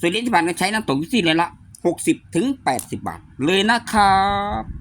ส่วนเหรียญที่ผ่านก็ใช้น้ำตกอยู่ที่เหรียญละ60ถึง80บาทเลยนะครับ